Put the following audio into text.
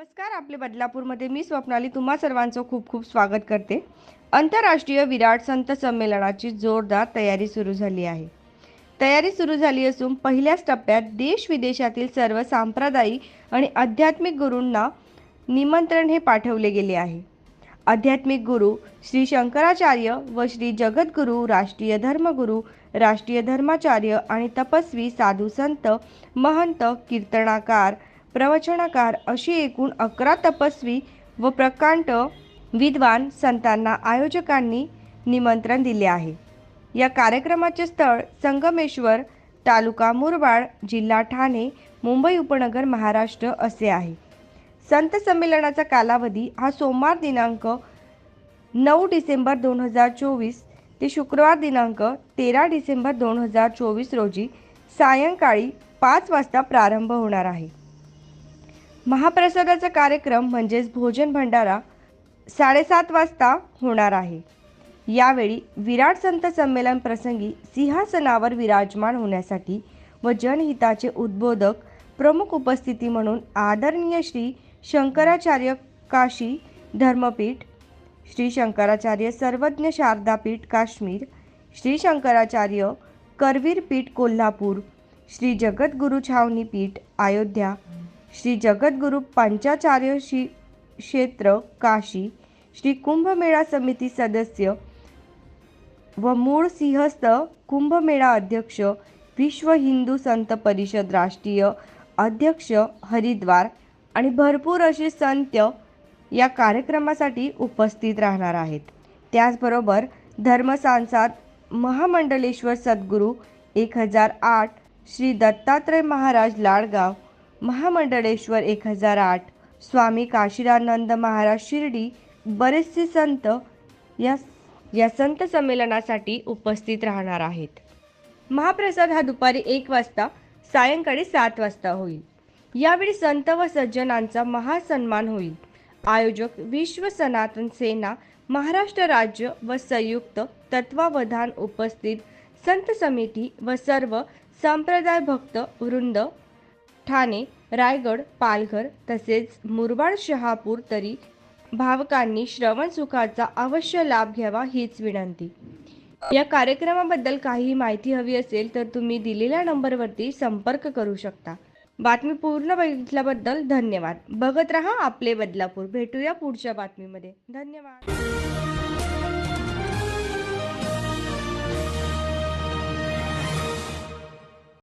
नमस्कार आपले बदलापूरमध्ये मी स्वप्नाली तुम्हा सर्वांचं खूप खूप स्वागत करते. आंतरराष्ट्रीय विराट संत संमेलनाची जोरदार तयारी सुरू झाली आहे. तयारी सुरू झाली असून पहिल्याच टप्प्यात देश विदेशातील सर्व सांप्रदायिक आणि आध्यात्मिक गुरूंना निमंत्रण हे पाठवले गेले आहे. आध्यात्मिक गुरु श्री शंकराचार्य व श्री जगद्गुरू राष्ट्रीय धर्मगुरू राष्ट्रीय धर्माचार्य आणि तपस्वी साधू संत महंत कीर्तनाकार प्रवचनकार अशी एकूण अकरा तपस्वी व प्रकांड विद्वान संतांना आयोजकांनी निमंत्रण दिले आहे. या कार्यक्रमाचे स्थळ संगमेश्वर तालुका मुरबाड जिल्हा ठाणे मुंबई उपनगर महाराष्ट्र असे आहे. संत संमेलनाचा कालावधी हा सोमवार दिनांक नऊ डिसेंबर दोन हजार चोवीस ते शुक्रवार दिनांक तेरा डिसेंबर दोन हजार चोवीस रोजी सायंकाळी पाच वाजता प्रारंभ होणार आहे. महाप्रसादाचा कार्यक्रम म्हणजेच भोजन भंडारा साडेसात वाजता होणार आहे. यावेळी विराट संत संमेलन प्रसंगी सिंहासनावर विराजमान होण्यासाठी व जनहिताचे उद्बोधक प्रमुख उपस्थिती म्हणून आदरणीय श्री शंकराचार्य काशी धर्मपीठ श्री शंकराचार्य सर्वज्ञ शारदापीठ काश्मीर श्री शंकराचार्य करवीर पीठ कोल्हापूर श्री जगद्गुरु छावणी पीठ अयोध्या श्री जगद्गुरु पंचाचार्य श्री क्षेत्र काशी श्री कुंभमेळा समिती सदस्य व मूळ सिंहस्थ कुंभमेळा अध्यक्ष विश्व हिंदू संत परिषद राष्ट्रीय अध्यक्ष हरिद्वार आणि भरपूर असे संत या कार्यक्रमासाठी उपस्थित राहणार आहेत. त्याचबरोबर धर्मसांसाद महामंडलेश्वर सद्गुरू एक हजार आठ श्री दत्तात्रय महाराज लाडगाव महामंडळेश्वर एक हजार आठ. स्वामी काशीरानंद महाराज शिर्डी बरेचसे संत या या संत संमेलनासाठी उपस्थित राहणार आहेत. महाप्रसाद हा दुपारी एक वाजता सायंकाळी सात वाजता होईल. यावेळी संत व सज्जनांचा महासन्मान होईल. आयोजक विश्व सनातन सेना महाराष्ट्र राज्य व संयुक्त तत्वावधान उपस्थित संत समिती व सर्व संप्रदाय भक्त वृंद ठाणे रायगड पालघर तसेच मुरबाड शहापूर तरी भावकांनी श्रवण सुखाचा अवश्य लाभ घ्यावा हीच विनंती. या कार्यक्रमाबद्दल काही माहिती हवी असेल तर तुम्ही दिलेल्या नंबरवरती संपर्क करू शकता. बातमी पूर्ण बघितल्याबद्दल धन्यवाद. बघत रहा आपले बदलापूर. भेटूया पुढच्या बातमीमध्ये. धन्यवाद.